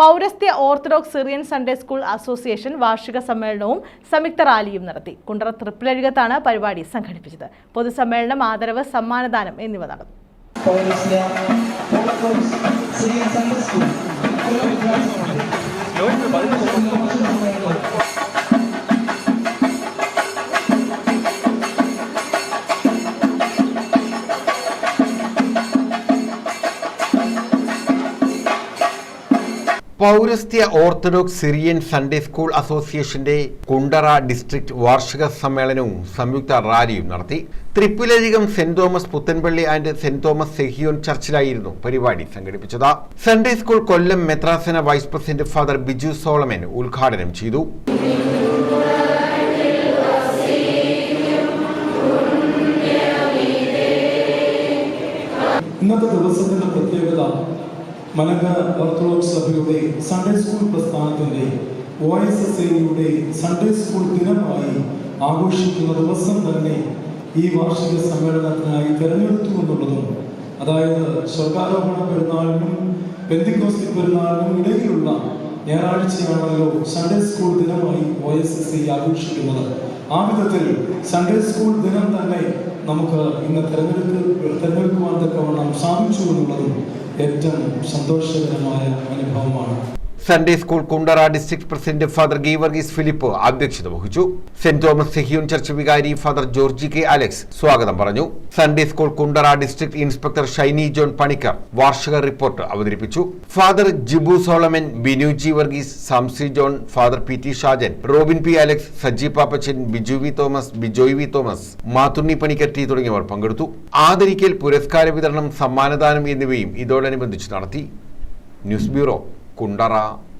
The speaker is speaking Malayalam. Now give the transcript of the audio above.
പൗരസ്ത്യ Orthodox Syrian Sunday school association വാർഷിക സമ്മേളനവും സംയുക്ത റാലിയും നടത്തി. കുണ്ടറ തൃപ്പിലഴുകത്താണ് പരിപാടി സംഘടിപ്പിച്ചത്. പൊതുസമ്മേളനം ആദരവ് സമ്മാനദാനം എന്നിവ നടന്നു. പൗരസ്ത്യ ഓർത്തഡോക്സ് സിറിയൻ സൺഡേ സ്കൂൾ അസോസിയേഷന്റെ കുണ്ടറ ഡിസ്ട്രിക്ട് വാർഷിക സമ്മേളനവും സംയുക്ത റാലിയും നടത്തി. Thrippularikam saint Thomas Puthenpally and saint Thomas Sehion ചർച്ചിലായിരുന്നു പരിപാടി സംഘടിപ്പിച്ചത്. Sunday school Kollam മെത്രാസന vice president father Biju Solomon ഉദ്ഘാടനം ചെയ്തു. ഇന്നത്തെ ദിവസത്തിന്റെ പ്രത്യേകത മലങ്കര ഓർത്തഡോക്സ് സഭയുടെ സൺഡേ സ്കൂൾ പ്രസ്ഥാനത്തിന്റെ ഒ എസ് എസ് എയുടെ സൺഡേ സ്കൂൾ ദിനമായി ആഘോഷിക്കുന്ന ദിവസം തന്നെ ഈ വാർഷിക സമ്മേളനത്തിനായി തെരഞ്ഞെടുത്തു എന്നുള്ളതും അതായത് സ്വർഗാരോഹണ പെരുന്നാളിനും പെന്തിക്കോസ്തി പെരുന്നാളിനും ഇടയിലുള്ള ഞായറാഴ്ചയാണല്ലോ സൺഡേ സ്കൂൾ ദിനമായി ഒ എസ് എസ് ഐ ആഘോഷിക്കുന്നത്. ആ വിധത്തിൽ സൺഡേ സ്കൂൾ ദിനം തന്നെ നമുക്ക് ഇന്ന് തെരഞ്ഞെടുപ്പ് തെരഞ്ഞെടുക്കുവാൻ തക്കവണ്ണം സാധിച്ചു എന്നുള്ളതും ഏറ്റവും സന്തോഷകരമായ അനുഭവമാണ്. Sunday school Kundara district president father Geevarghese Philip അധ്യക്ഷത വഹിച്ചു. സെന്റ് തോമസ് സെഹിയോൻ ചർച്ച് വികാരി ഫാദർ ജോർജി കെ അലക്സ് സ്വാഗതം പറഞ്ഞു. Sunday school Kundara district inspector Shiny John Panicker വാർഷിക റിപ്പോർട്ട് അവതരിപ്പിച്ചു. Father Jibu Solomon Binu G Varghese Samsy John father P T Shajan Robin P Alex Saji Pappachan Biju V Thomas Bijoy V Thomas Mathunni T തുടങ്ങിയവർ പങ്കെടുത്തു. ആദരിക്കൽ പുരസ്കാര വിതരണം സമ്മാനദാനം എന്നിവയും ഇതോടനുബന്ധിച്ച് നടത്തി. News bureau Kundara